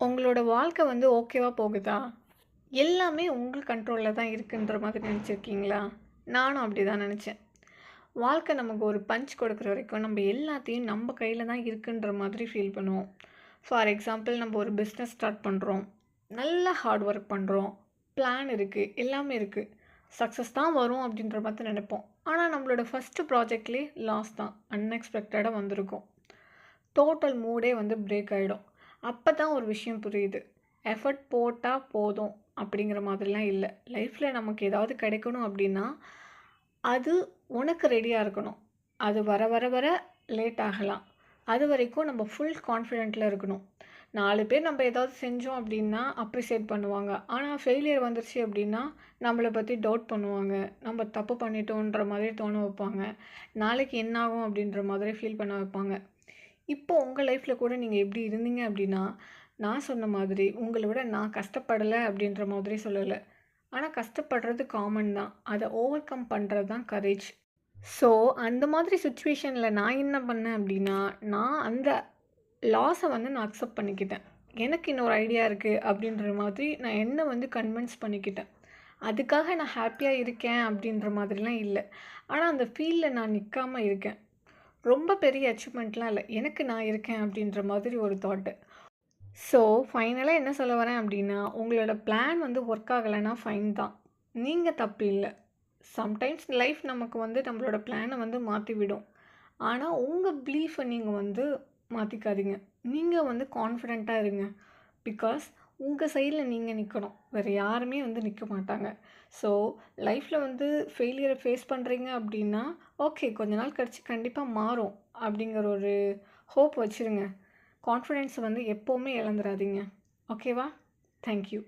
உங்களோட வாழ்க்கை வந்து ஓகேவாக போகுதா? எல்லாமே உங்கள் கண்ட்ரோலில் தான் இருக்குன்ற மாதிரி நினச்சிருக்கீங்களா நானும் அப்படி தான் நினச்சேன் வாழ்க்கை நமக்கு ஒரு பஞ்ச் கொடுக்குற வரைக்கும் நம்ம எல்லாத்தையும் நம்ம கையில் தான் இருக்குன்ற மாதிரி ஃபீல் பண்ணுவோம். ஃபார் எக்ஸாம்பிள் நம்ம ஒரு பிஸ்னஸ் ஸ்டார்ட் பண்ணுறோம் நல்லா ஹார்ட் ஒர்க் பண்ணுறோம் பிளான் இருக்குது எல்லாமே இருக்குது சக்ஸஸ் தான் வரும் அப்படின்ற மாதிரி நினைப்போம் ஆனால் நம்மளோட ஃபஸ்ட்டு ப்ராஜெக்ட்லேயே லாஸ் தான். அன்எக்ஸ்பெக்டடாக வந்திருக்கும். டோட்டல் மூடே வந்து பிரேக் ஆகிடும் அப்போ தான் ஒரு விஷயம் புரியுது. எஃபர்ட் போட்டால் போதும் அப்படிங்கிற மாதிரிலாம் இல்லை லைஃப்பில் நமக்கு ஏதாவது கிடைக்கணும் அப்படின்னா, அது உனக்கு ரெடியாக இருக்கணும். அது வர வர வர லேட் ஆகலாம். அது வரைக்கும் நம்ம ஃபுல் கான்ஃபிடென்ட்டில் இருக்கணும். நாலு பேர் நம்ம ஏதாவது செஞ்சோம் அப்படின்னா அப்ரிசியேட் பண்ணுவாங்க. ஆனால் ஃபெயிலியர் வந்துருச்சு அப்படின்னா, நம்மளை பற்றி டவுட் பண்ணுவாங்க. நம்ம தப்பு பண்ணிட்டோன்ற மாதிரி தோண வைப்பாங்க. நாளைக்கு என்ன ஆகும் அப்படின்ற மாதிரி ஃபீல் பண்ண வைப்பாங்க. இப்போ உங்கள் லைஃப்பில் கூட நீங்கள் எப்படி இருந்தீங்க அப்படின்னா, நான் சொன்ன மாதிரி உங்களை விட நான் கஷ்டப்படலை அப்படின்ற மாதிரி சொல்லலை ஆனால் கஷ்டப்படுறது காமன் தான். அதை ஓவர் கம் பண்ணுறது தான் கரேஜ். ஸோ அந்த மாதிரி சுச்சுவேஷனில் நான் என்ன பண்ணேன் அப்படின்னா, நான் அந்த லாஸை வந்து நான் அக்செப்ட் பண்ணிக்கிட்டேன். எனக்கு இன்னொரு ஐடியா இருக்குது அப்படின்ற மாதிரி நான் என்ன வந்து கன்வின்ஸ் பண்ணிக்கிட்டேன். அதுக்காக நான் ஹாப்பியாக இருக்கேன் அப்படின்ற மாதிரிலாம் இல்லை ஆனால் அந்த ஃபீலில் நான் நிற்காமல் இருக்கேன். ரொம்ப பெரிய அச்சீவ்மெண்ட்லாம் இல்லை எனக்கு நான் இருக்கேன் அப்படின்ற மாதிரி ஒரு தாட்டு ஸோ ஃபைனலாக என்ன சொல்ல வரேன் அப்படின்னா, உங்களோட பிளான் வந்து ஒர்க் ஆகலைன்னா ஃபைன் தான். நீங்கள் தப்பு இல்லை சம்டைம்ஸ் லைஃப் நமக்கு வந்து நம்மளோட பிளானை வந்து மாற்றி விடும். ஆனால் உங்கள் பிலீஃபை நீங்கள் வந்து மாற்றிக்காதீங்க நீங்கள் வந்து கான்ஃபிடெண்ட்டாக இருங்க. பிகாஸ் உங்கள் சைடில் நீங்கள் நிற்கணும் வேறு யாருமே வந்து நிற்க மாட்டாங்க. ஸோ லைஃப்பில் வந்து ஃபெயிலியரை ஃபேஸ் பண்ணுறீங்க அப்படின்னா, ஓகே கொஞ்ச நாள் கழித்து கண்டிப்பாக மாறும் அப்படிங்கிற ஒரு ஹோப் வச்சுருங்க கான்ஃபிடன்ஸ வந்து எப்போவுமே இழந்துராதீங்க. ஓகேவா? Thank you.